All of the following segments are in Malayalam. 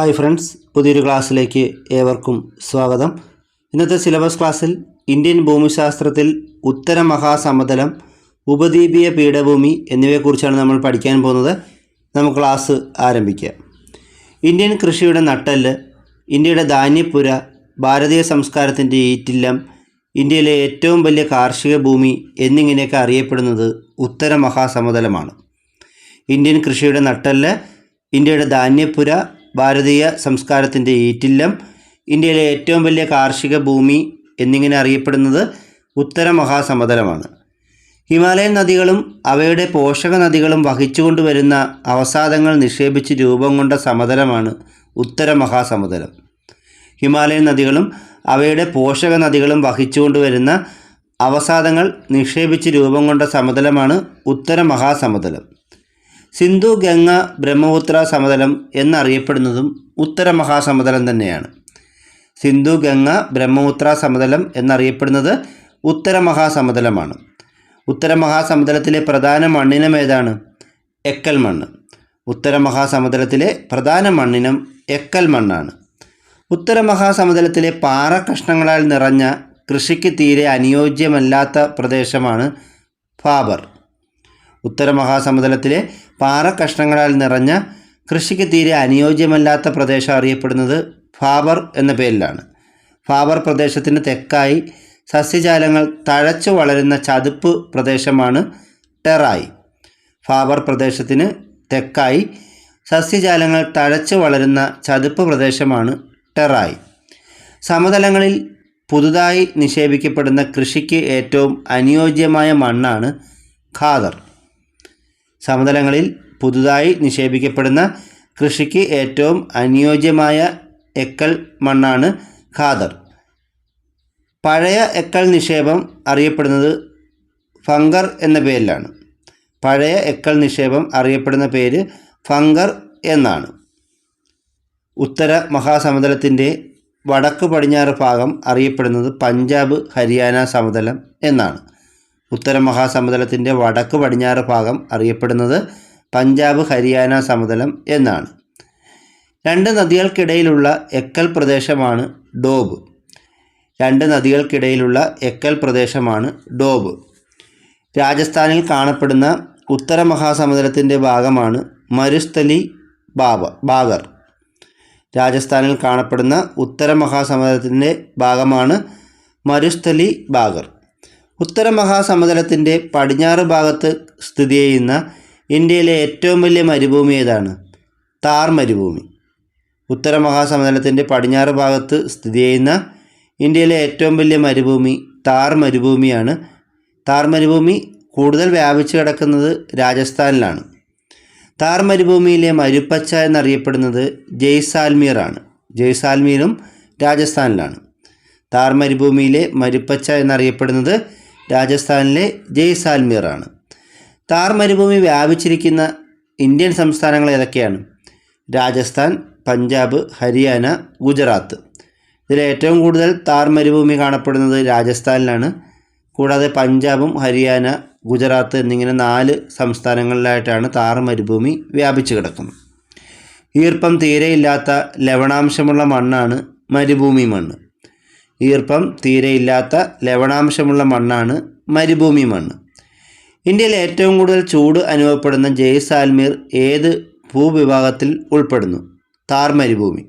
ഹായ് ഫ്രണ്ട്സ് പുതിയൊരു ക്ലാസ്സിലേക്ക് ഏവർക്കും സ്വാഗതം. ഇന്നത്തെ സിലബസ് ക്ലാസ്സിൽ ഇന്ത്യൻ ഭൂമിശാസ്ത്രത്തിൽ ഉത്തര മഹാസമതലം ഉപദ്വീപീയ പീഠഭൂമി എന്നിവയെക്കുറിച്ചാണ് നമ്മൾ പഠിക്കാൻ പോകുന്നത്. നമുക്ക് ക്ലാസ് ആരംഭിക്കാം. ഇന്ത്യൻ കൃഷിയുടെ നട്ടൽ ഇന്ത്യയുടെ ധാന്യപ്പുര ഭാരതീയ സംസ്കാരത്തിന്റെ ഈറ്റില്ലം ഇന്ത്യയിലെ ഏറ്റവും വലിയ കാർഷിക ഭൂമി എന്നിങ്ങനെയൊക്കെ അറിയപ്പെടുന്നത് ഉത്തര മഹാസമതലമാണ്. ഇന്ത്യൻ കൃഷിയുടെ നട്ടൽ ഇന്ത്യയുടെ ധാന്യപ്പുര ഭാരതീയ സംസ്കാരത്തിന്റെ ഈറ്റില്ലം ഇന്ത്യയിലെ ഏറ്റവും വലിയ കാർഷിക ഭൂമി എന്നിങ്ങനെ അറിയപ്പെടുന്നത് ഉത്തര മഹാസമതലമാണ്. ഹിമാലയൻ നദികളും അവയുടെ പോഷക നദികളും വഹിച്ചുകൊണ്ടുവരുന്ന അവസാദങ്ങൾ നിക്ഷേപിച്ച് രൂപം കൊണ്ട സമതലമാണ് ഉത്തര മഹാസമതലം. ഹിമാലയൻ നദികളും അവയുടെ പോഷക നദികളും വഹിച്ചുകൊണ്ടുവരുന്ന അവസാദങ്ങൾ നിക്ഷേപിച്ച് രൂപം കൊണ്ട സമതലമാണ് ഉത്തര മഹാസമതലം. സിന്ധു ഗംഗ ബ്രഹ്മപുത്ര സമതലം എന്നറിയപ്പെടുന്നതും ഉത്തര മഹാസമതലം തന്നെയാണ്. സിന്ധു ഗംഗ ബ്രഹ്മപുത്ര സമതലം എന്നറിയപ്പെടുന്നത് ഉത്തര മഹാസമതലമാണ്. ഉത്തര മഹാസമതലത്തിലെ പ്രധാന മണ്ണിനം ഏതാണ്? എക്കൽ മണ്ണ്. ഉത്തര മഹാസമതലത്തിലെ പ്രധാന മണ്ണിനം എക്കൽ മണ്ണാണ്. ഉത്തര മഹാസമതലത്തിലെ പാറ കഷ്ണങ്ങളാൽ നിറഞ്ഞ കൃഷിക്ക് തീരെ അനുയോജ്യമല്ലാത്ത പ്രദേശമാണ് ഫാബർ. ഉത്തര പാറക്കഷ്ണങ്ങളാൽ പാറ കഷ്ണങ്ങളാൽ നിറഞ്ഞ കൃഷിക്ക് തീരെ അനുയോജ്യമല്ലാത്ത പ്രദേശം അറിയപ്പെടുന്നത് ഫാബർ എന്ന പേരിലാണ്. ഫാബർ പ്രദേശത്തിന് തെക്കായി സസ്യജാലങ്ങൾ തഴച്ചു വളരുന്ന ചതുപ്പ് പ്രദേശമാണ് ടെറായി. ഫാബർ പ്രദേശത്തിന് തെക്കായി സസ്യജാലങ്ങൾ തഴച്ചു വളരുന്ന ചതുപ്പ് പ്രദേശമാണ് ടെറായി. സമതലങ്ങളിൽ പുതുതായി നിക്ഷേപിക്കപ്പെടുന്ന കൃഷിക്ക് ഏറ്റവും അനുയോജ്യമായ മണ്ണാണ് ഖാദർ. സമതലങ്ങളിൽ പുതുതായി നിക്ഷേപിക്കപ്പെടുന്ന കൃഷിക്ക് ഏറ്റവും അനുയോജ്യമായ എക്കൽ മണ്ണാണ് ഖാദർ. പഴയ എക്കൽ നിക്ഷേപം അറിയപ്പെടുന്നത് ഫംഗർ എന്ന പേരിലാണ്. പഴയ എക്കൽ നിക്ഷേപം അറിയപ്പെടുന്ന പേര് ഫംഗർ എന്നാണ്. ഉത്തര മഹാസമതലത്തിന്റെ വടക്ക് പടിഞ്ഞാറ് ഭാഗം അറിയപ്പെടുന്നത് പഞ്ചാബ് ഹരിയാന സമതലം എന്നാണ്. ഉത്തര മഹാസമതലത്തിന്റെ വടക്ക് പടിഞ്ഞാറ് ഭാഗം അറിയപ്പെടുന്നത് പഞ്ചാബ് ഹരിയാന സമതലം എന്നാണ്. രണ്ട് നദികൾക്കിടയിലുള്ള എക്കൽ പ്രദേശമാണ് ഡോബ്. രണ്ട് നദികൾക്കിടയിലുള്ള എക്കൽ പ്രദേശമാണ് ഡോബ്. രാജസ്ഥാനിൽ കാണപ്പെടുന്ന ഉത്തര മഹാസമുദ്രത്തിന്റെ ഭാഗമാണ് മരുസ്ഥലി ബാബ ബാഗർ. രാജസ്ഥാനിൽ കാണപ്പെടുന്ന ഉത്തര മഹാസമുദ്രത്തിന്റെ ഭാഗമാണ് മരുസ്ഥലി ബാഗർ. ഉത്തര മഹാസമതലത്തിന്റെ പടിഞ്ഞാറ് ഭാഗത്ത് സ്ഥിതി ചെയ്യുന്ന ഇന്ത്യയിലെ ഏറ്റവും വലിയ മരുഭൂമി ഏതാണ്? താർ മരുഭൂമി. ഉത്തര മഹാസമതലത്തിന്റെ പടിഞ്ഞാറ് ഭാഗത്ത് സ്ഥിതി ചെയ്യുന്ന ഇന്ത്യയിലെ ഏറ്റവും വലിയ മരുഭൂമി താർ മരുഭൂമിയാണ്. താർ മരുഭൂമി കൂടുതൽ വ്യാപിച്ചു കിടക്കുന്നത് രാജസ്ഥാനിലാണ്. താർ മരുഭൂമിയിലെ മരുപ്പച്ച എന്നറിയപ്പെടുന്നത് ജയ്സാൽമീർ ആണ് ജയ്സാൽമീറും രാജസ്ഥാനിലാണ്. താർ മരുഭൂമിയിലെ മരുപ്പച്ച എന്നറിയപ്പെടുന്നത് രാജസ്ഥാനിലെ ജയ്സാൽമീർ ആണ് താർ മരുഭൂമി വ്യാപിച്ചിരിക്കുന്ന ഇന്ത്യൻ സംസ്ഥാനങ്ങൾ ഏതൊക്കെയാണ്? രാജസ്ഥാൻ പഞ്ചാബ് ഹരിയാന ഗുജറാത്ത്. ഇതിൽ ഏറ്റവും കൂടുതൽ താർ മരുഭൂമി കാണപ്പെടുന്നത് രാജസ്ഥാനിലാണ്. കൂടാതെ പഞ്ചാബും ഹരിയാന ഗുജറാത്ത് എന്നിങ്ങനെ നാല് സംസ്ഥാനങ്ങളിലായിട്ടാണ് താർ മരുഭൂമി വ്യാപിച്ചു കിടക്കുന്നത്. ഈർപ്പം തീരെയില്ലാത്ത ലവണാംശമുള്ള മണ്ണാണ് മരുഭൂമി മണ്ണ്. ഈർപ്പം തീരെയില്ലാത്ത ലവണാംശമുള്ള മണ്ണാണ് മരുഭൂമി മണ്ണ്. ഇന്ത്യയിൽ ഏറ്റവും കൂടുതൽ ചൂട് അനുഭവപ്പെടുന്ന ജയ്സാൽമീർ ഏത് ഭൂവിഭാഗത്തിൽ ഉൾപ്പെടുന്നു? താർ മരുഭൂമി.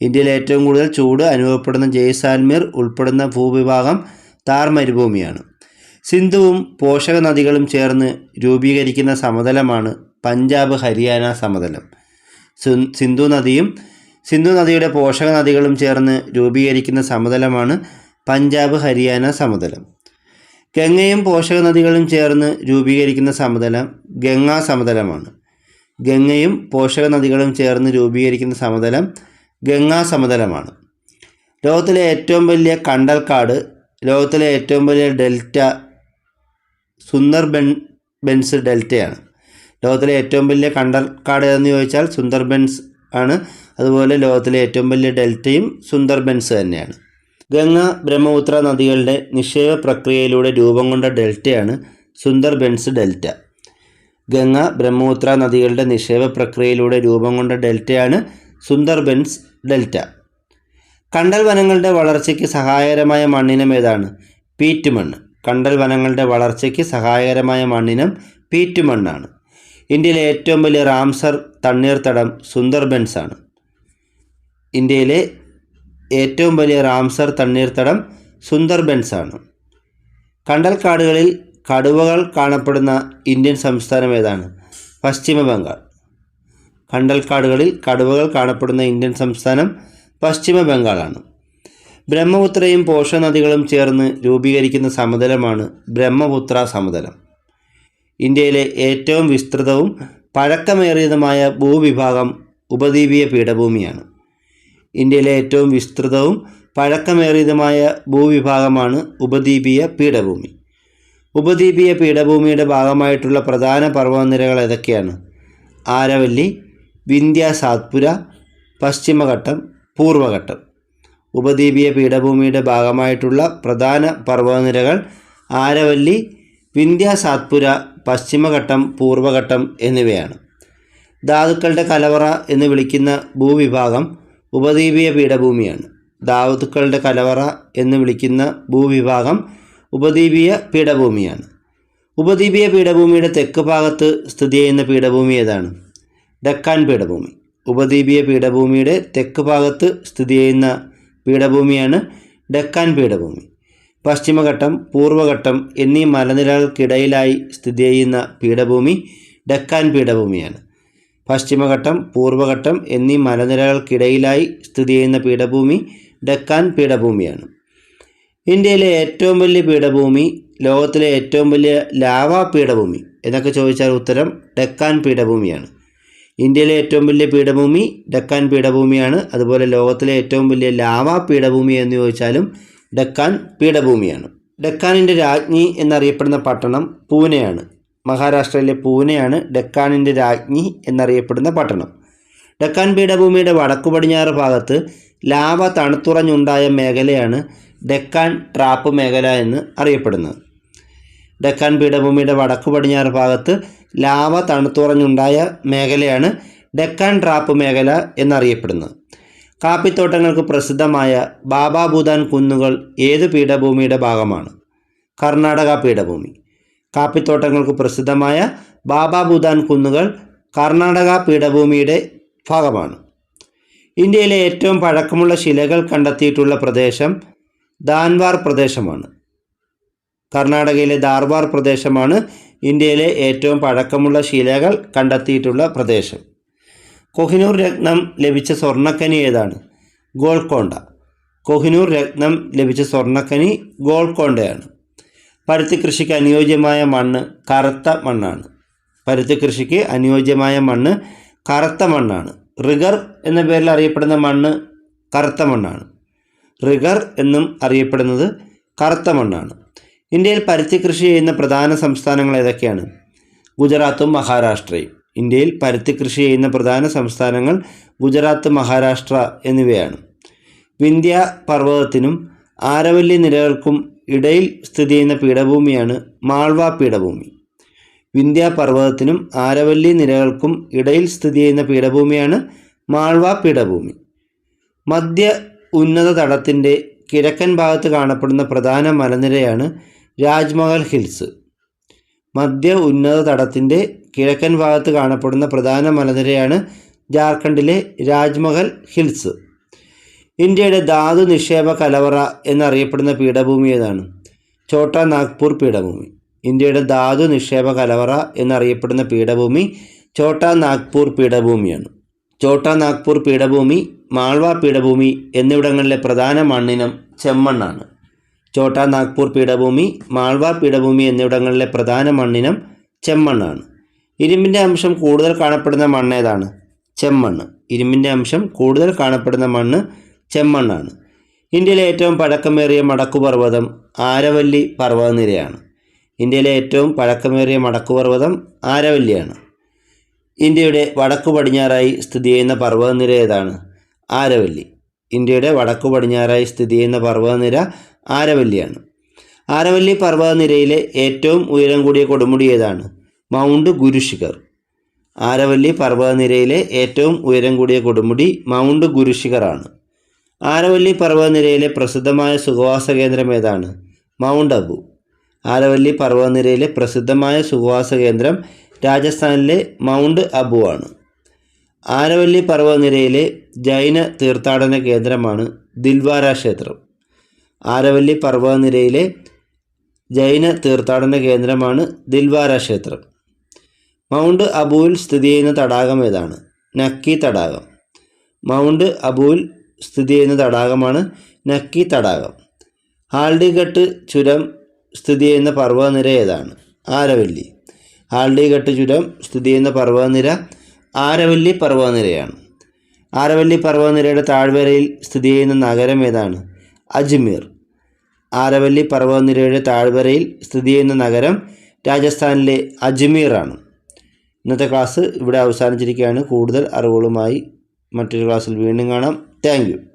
ഇന്ത്യയിൽ ഏറ്റവും കൂടുതൽ ചൂട് അനുഭവപ്പെടുന്ന ജയ്സാൽമീർ ഉൾപ്പെടുന്ന ഭൂവിഭാഗം താർ മരുഭൂമിയാണ്. സിന്ധുവും പോഷക നദികളും ചേർന്ന് രൂപീകരിക്കുന്ന സമതലമാണ് പഞ്ചാബ് ഹരിയാന സമതലം. സിന്ധു നദിയും സിന്ധു നദിയുടെ പോഷക നദികളും ചേർന്ന് രൂപീകരിക്കുന്ന സമതലമാണ് പഞ്ചാബ് ഹരിയാന സമതലം. ഗംഗയും പോഷക നദികളും ചേർന്ന് രൂപീകരിക്കുന്ന സമതലം ഗംഗാ സമതലമാണ്. ഗംഗയും പോഷക നദികളും ചേർന്ന് രൂപീകരിക്കുന്ന സമതലം ഗംഗാ സമതലമാണ്. ലോകത്തിലെ ഏറ്റവും വലിയ കണ്ടൽക്കാട് ലോകത്തിലെ ഏറ്റവും വലിയ ഡെൽറ്റ സുന്ദർ ബെൻ ബെൻസ് ഡെൽറ്റയാണ്. ലോകത്തിലെ ഏറ്റവും വലിയ കണ്ടൽക്കാട് എന്ന് ചോദിച്ചാൽ സുന്ദർബൻസ് ആണ്. അതുപോലെ ലോകത്തിലെ ഏറ്റവും വലിയ ഡെൽറ്റയും സുന്ദർബൻസ് തന്നെയാണ്. ഗംഗ ബ്രഹ്മപുത്ര നദികളുടെ നിക്ഷേപ പ്രക്രിയയിലൂടെ രൂപം കൊണ്ട ഡെൽറ്റയാണ് സുന്ദർബൻസ് ഡെൽറ്റ. ഗംഗ ബ്രഹ്മപുത്ര നദികളുടെ നിക്ഷേപ പ്രക്രിയയിലൂടെ രൂപം കൊണ്ട ഡെൽറ്റയാണ് സുന്ദർബൻസ് ഡെൽറ്റ. കണ്ടൽ വനങ്ങളുടെ വളർച്ചയ്ക്ക് സഹായകരമായ മണ്ണിനം ഏതാണ്? പീറ്റ് മണ്ണ് കണ്ടൽ വനങ്ങളുടെ വളർച്ചയ്ക്ക് സഹായകരമായ മണ്ണിനം പീറ്റ് മണ്ണാണ് ഇന്ത്യയിലെ ഏറ്റവും വലിയ റാംസർ തണ്ണീർത്തടം സുന്ദർബൻസ് ആണ് ഇന്ത്യയിലെ ഏറ്റവും വലിയ റാംസർ തണ്ണീർത്തടം സുന്ദർബൻസ് ആണ്. കണ്ടൽക്കാടുകളിൽ കടുവകൾ കാണപ്പെടുന്ന ഇന്ത്യൻ സംസ്ഥാനം ഏതാണ്? പശ്ചിമ ബംഗാൾ. കണ്ടൽക്കാടുകളിൽ കടുവകൾ കാണപ്പെടുന്ന ഇന്ത്യൻ സംസ്ഥാനം പശ്ചിമ ബംഗാളാണ് ബ്രഹ്മപുത്രയും പോഷ നദികളും ചേർന്ന് രൂപീകരിക്കുന്ന സമതലമാണ് ബ്രഹ്മപുത്ര സമതലം. ഇന്ത്യയിലെ ഏറ്റവും വിസ്തൃതവും പഴക്കമേറിയതുമായ ഭൂവിഭാഗം ഉപദ്വീപീയ പീഠഭൂമിയാണ്. ഇന്ത്യയിലെ ഏറ്റവും വിസ്തൃതവും പഴക്കമേറിയതുമായ ഭൂവിഭാഗമാണ് ഉപദ്വീപീയ പീഠഭൂമി. ഉപദ്വീപീയ പീഠഭൂമിയുടെ ഭാഗമായിട്ടുള്ള പ്രധാന പർവതനിരകൾ ഏതൊക്കെയാണ്? ആരവല്ലി വിന്ധ്യ സാത്പുര പശ്ചിമഘട്ടം പൂർവഘട്ടം. ഉപദ്വീപീയ പീഠഭൂമിയുടെ ഭാഗമായിട്ടുള്ള പ്രധാന പർവതനിരകൾ ആരവല്ലി വിന്ധ്യ സാത്പുര പശ്ചിമഘട്ടം പൂർവഘട്ടം എന്നിവയാണ്. ധാതുക്കളുടെ കലവറ എന്ന് വിളിക്കുന്ന ഭൂവിഭാഗം ഉപദ്വീപീയ പീഠഭൂമിയാണ്. ധാതുക്കളുടെ കലവറ എന്ന് വിളിക്കുന്ന ഭൂവിഭാഗം ഉപദ്വീപീയ പീഠഭൂമിയാണ്. ഉപദ്വീപീയ പീഠഭൂമിയുടെ തെക്ക് ഭാഗത്ത് സ്ഥിതി ചെയ്യുന്ന പീഠഭൂമി ഏതാണ്? ഡക്കാൻ പീഠഭൂമി. ഉപദ്വീപീയ പീഠഭൂമിയുടെ തെക്ക് ഭാഗത്ത് സ്ഥിതി ചെയ്യുന്ന പീഠഭൂമിയാണ് ഡക്കാൻ പീഠഭൂമി. പശ്ചിമഘട്ടം പൂർവഘട്ടം എന്നീ മലനിരകൾക്കിടയിലായി സ്ഥിതി ചെയ്യുന്ന പീഠഭൂമി ഡക്കാൻ പീഠഭൂമിയാണ്. പശ്ചിമഘട്ടം പൂർവഘട്ടം എന്നീ മലനിരകൾക്കിടയിലായി സ്ഥിതി ചെയ്യുന്ന പീഠഭൂമി ഡക്കാൻ പീഠഭൂമിയാണ്. ഇന്ത്യയിലെ ഏറ്റവും വലിയ പീഠഭൂമി ലോകത്തിലെ ഏറ്റവും വലിയ ലാവാ പീഠഭൂമി എന്നൊക്കെ ചോദിച്ചാൽ ഉത്തരം ഡക്കാൻ പീഠഭൂമിയാണ്. ഇന്ത്യയിലെ ഏറ്റവും വലിയ പീഠഭൂമി ഡക്കാൻ പീഠഭൂമിയാണ്. അതുപോലെ ലോകത്തിലെ ഏറ്റവും വലിയ ലാവാ പീഠഭൂമി എന്ന് ചോദിച്ചാലും ഡക്കാൻ പീഠഭൂമിയാണ്. ഡക്കാനിന്റെ രാജ്ഞി എന്നറിയപ്പെടുന്ന പട്ടണം പൂനെയാണ്. മഹാരാഷ്ട്രയിലെ പൂനെയാണ് ഡെക്കാനിന്റെ രാജ്ഞി എന്നറിയപ്പെടുന്ന പട്ടണം. ഡെക്കാൻ പീഠഭൂമിയുടെ വടക്കു പടിഞ്ഞാറ് ഭാഗത്ത് ലാവ തണുത്തുറഞ്ഞുണ്ടായ മേഖലയാണ് ഡെക്കാൻ ട്രാപ്പ് മേഖല എന്ന് അറിയപ്പെടുന്നത്. ഡെക്കാൻ പീഠഭൂമിയുടെ വടക്കു പടിഞ്ഞാറ് ഭാഗത്ത് ലാവ തണുത്തുറഞ്ഞുണ്ടായ മേഖലയാണ് ഡെക്കാൻ ട്രാപ്പ് മേഖല എന്നറിയപ്പെടുന്നത്. കാപ്പിത്തോട്ടങ്ങൾക്ക് പ്രസിദ്ധമായ ബാബാ ഭൂതാൻ കുന്നുകൾ ഏത് പീഠഭൂമിയുടെ ഭാഗമാണ്? കർണാടക പീഠഭൂമി. കാപ്പിത്തോട്ടങ്ങൾക്ക് പ്രസിദ്ധമായ ബാബാ ഭൂതാൻ കുന്നുകൾ കർണാടക പീഠഭൂമിയുടെ ഭാഗമാണ്. ഇന്ത്യയിലെ ഏറ്റവും പഴക്കമുള്ള ശിലകൾ കണ്ടെത്തിയിട്ടുള്ള പ്രദേശം ദാൻവാർ പ്രദേശമാണ്. കർണാടകയിലെ ദാർവാർ പ്രദേശമാണ് ഇന്ത്യയിലെ ഏറ്റവും പഴക്കമുള്ള ശിലകൾ കണ്ടെത്തിയിട്ടുള്ള പ്രദേശം. കൊഹിനൂർ രത്നം ലഭിച്ച സ്വർണക്കനി ഏതാണ്? ഗോൾക്കൊണ്ട. കൊഹിനൂർ രത്നം ലഭിച്ച സ്വർണക്കനി ഗോൾക്കൊണ്ടയാണ്. പരുത്തി കൃഷിക്ക് അനുയോജ്യമായ മണ്ണ് കറുത്ത മണ്ണാണ്. പരുത്തി കൃഷിക്ക് അനുയോജ്യമായ മണ്ണ് കറുത്ത മണ്ണാണ്. റിഗർ എന്ന പേരിൽ അറിയപ്പെടുന്ന മണ്ണ് കറുത്ത മണ്ണാണ്. റിഗർ എന്നും അറിയപ്പെടുന്നത് കറുത്ത മണ്ണാണ്. ഇന്ത്യയിൽ പരുത്തി കൃഷി ചെയ്യുന്ന പ്രധാന സംസ്ഥാനങ്ങൾ ഏതൊക്കെയാണ്? ഗുജറാത്തും മഹാരാഷ്ട്രയും. ഇന്ത്യയിൽ പരുത്തി കൃഷി ചെയ്യുന്ന പ്രധാന സംസ്ഥാനങ്ങൾ ഗുജറാത്ത് മഹാരാഷ്ട്ര എന്നിവയാണ്. വിന്ധ്യ പർവതത്തിനും ആരവല്ലി നിരകൾക്കും ഇടയിൽ സ്ഥിതി ചെയ്യുന്ന പീഠഭൂമിയാണ് മാൾവ പീഠഭൂമി. വിന്ധ്യ പർവതത്തിനും ആരവല്ലി നിരകൾക്കും ഇടയിൽ സ്ഥിതി ചെയ്യുന്ന പീഠഭൂമിയാണ് മാൾവ പീഠഭൂമി. മധ്യ ഉന്നത തടത്തിന്റെ കിഴക്കൻ ഭാഗത്ത് കാണപ്പെടുന്ന പ്രധാന മലനിരയാണ് രാജ്മഹൽ ഹിൽസ്. മധ്യ ഉന്നത തടത്തിന്റെ കിഴക്കൻ ഭാഗത്ത് കാണപ്പെടുന്ന പ്രധാന മലനിരയാണ് ജാർഖണ്ഡിലെ രാജ്മഹൽ ഹിൽസ്. ഇന്ത്യയുടെ ധാതു നിക്ഷേപ കലവറ എന്നറിയപ്പെടുന്ന പീഠഭൂമി ഏതാണ്? ഛോട്ടാ നാഗ്പൂർ പീഠഭൂമി. ഇന്ത്യയുടെ ധാതു നിക്ഷേപ കലവറ എന്നറിയപ്പെടുന്ന പീഠഭൂമി ഛോട്ടാ നാഗ്പൂർ പീഠഭൂമിയാണ്. ചോട്ടാ നാഗ്പൂർ പീഠഭൂമി മാൾവ പീഠഭൂമി എന്നിവിടങ്ങളിലെ പ്രധാന മണ്ണിനം ചെമ്മണ്ണാണ്. ചോട്ടാ നാഗ്പൂർ പീഠഭൂമി മാൾവ പീഠഭൂമി എന്നിവിടങ്ങളിലെ പ്രധാന മണ്ണിനം ചെമ്മണ്ണാണ്. ഇരുമ്പിന്റെ അംശം കൂടുതൽ കാണപ്പെടുന്ന മണ്ണ് ഏതാണ്? ചെമ്മണ്ണ്. ഇരുമ്പിന്റെ അംശം കൂടുതൽ കാണപ്പെടുന്ന മണ്ണ് ചെമ്മണ്ണാണ്. ഇന്ത്യയിലെ ഏറ്റവും പഴക്കമേറിയ മടക്കുപർവതം ആരവല്ലി പർവതനിരയാണ്. ഇന്ത്യയിലെ ഏറ്റവും പഴക്കമേറിയ മടക്കുപർവതം ആരവല്ലിയാണ്. ഇന്ത്യയുടെ വടക്കു പടിഞ്ഞാറായി സ്ഥിതി ചെയ്യുന്ന പർവതനിര ഏതാണ്? ആരവല്ലി. ഇന്ത്യയുടെ വടക്കു പടിഞ്ഞാറായി സ്ഥിതി ചെയ്യുന്ന പർവതനിര ആരവല്ലിയാണ്. ആരവല്ലി പർവതനിരയിലെ ഏറ്റവും ഉയരം കൂടിയ കൊടുമുടി ഏതാണ്? മൗണ്ട് ഗുരുശിഖർ. ആരവല്ലി പർവതനിരയിലെ ഏറ്റവും ഉയരം കൂടിയ കൊടുമുടി മൗണ്ട് ഗുരുശിഖറാണ്. ആരവല്ലി പർവതനിരയിലെ പ്രസിദ്ധമായ സുഖവാസ കേന്ദ്രം ഏതാണ്? മൗണ്ട് അബു. ആരവല്ലി പർവതനിരയിലെ പ്രസിദ്ധമായ സുഖവാസ കേന്ദ്രം രാജസ്ഥാനിലെ മൗണ്ട് അബു ആണ്. ആരവല്ലി പർവതനിരയിലെ ജൈന തീർത്ഥാടന കേന്ദ്രമാണ് ദിൽവാര ക്ഷേത്രം. ആരവല്ലി പർവതനിരയിലെ ജൈന തീർത്ഥാടന കേന്ദ്രമാണ് ദിൽവാര ക്ഷേത്രം. മൗണ്ട് അബുവിൽ സ്ഥിതി ചെയ്യുന്ന തടാകം ഏതാണ്? നക്കി തടാകം. മൗണ്ട് അബുവിൽ സ്ഥിതി ചെയ്യുന്ന തടാകമാണ് നക്കി തടാകം. ഹാൾഡിഘട്ട് ചുരം സ്ഥിതി ചെയ്യുന്ന പർവതനിര ഏതാണ്? ആരവല്ലി. ഹാൾഡിഘട്ട് ചുരം സ്ഥിതി ചെയ്യുന്ന പർവതനിര ആരവല്ലി പർവതനിരയാണ്. ആരവല്ലി പർവതനിരയുടെ താഴ്വരയിൽ സ്ഥിതി ചെയ്യുന്ന നഗരം ഏതാണ്? അജ്മീർ. ആരവല്ലി പർവതനിരയുടെ താഴ്വരയിൽ സ്ഥിതി ചെയ്യുന്ന നഗരം രാജസ്ഥാനിലെ അജ്മീറാണ്. ഇന്നത്തെ ക്ലാസ് ഇവിടെ അവസാനിച്ചിരിക്കുകയാണ്. കൂടുതൽ അറിവുകളുമായി മറ്റൊരു ക്ലാസ്സിൽ വീണ്ടും കാണാം. tenho.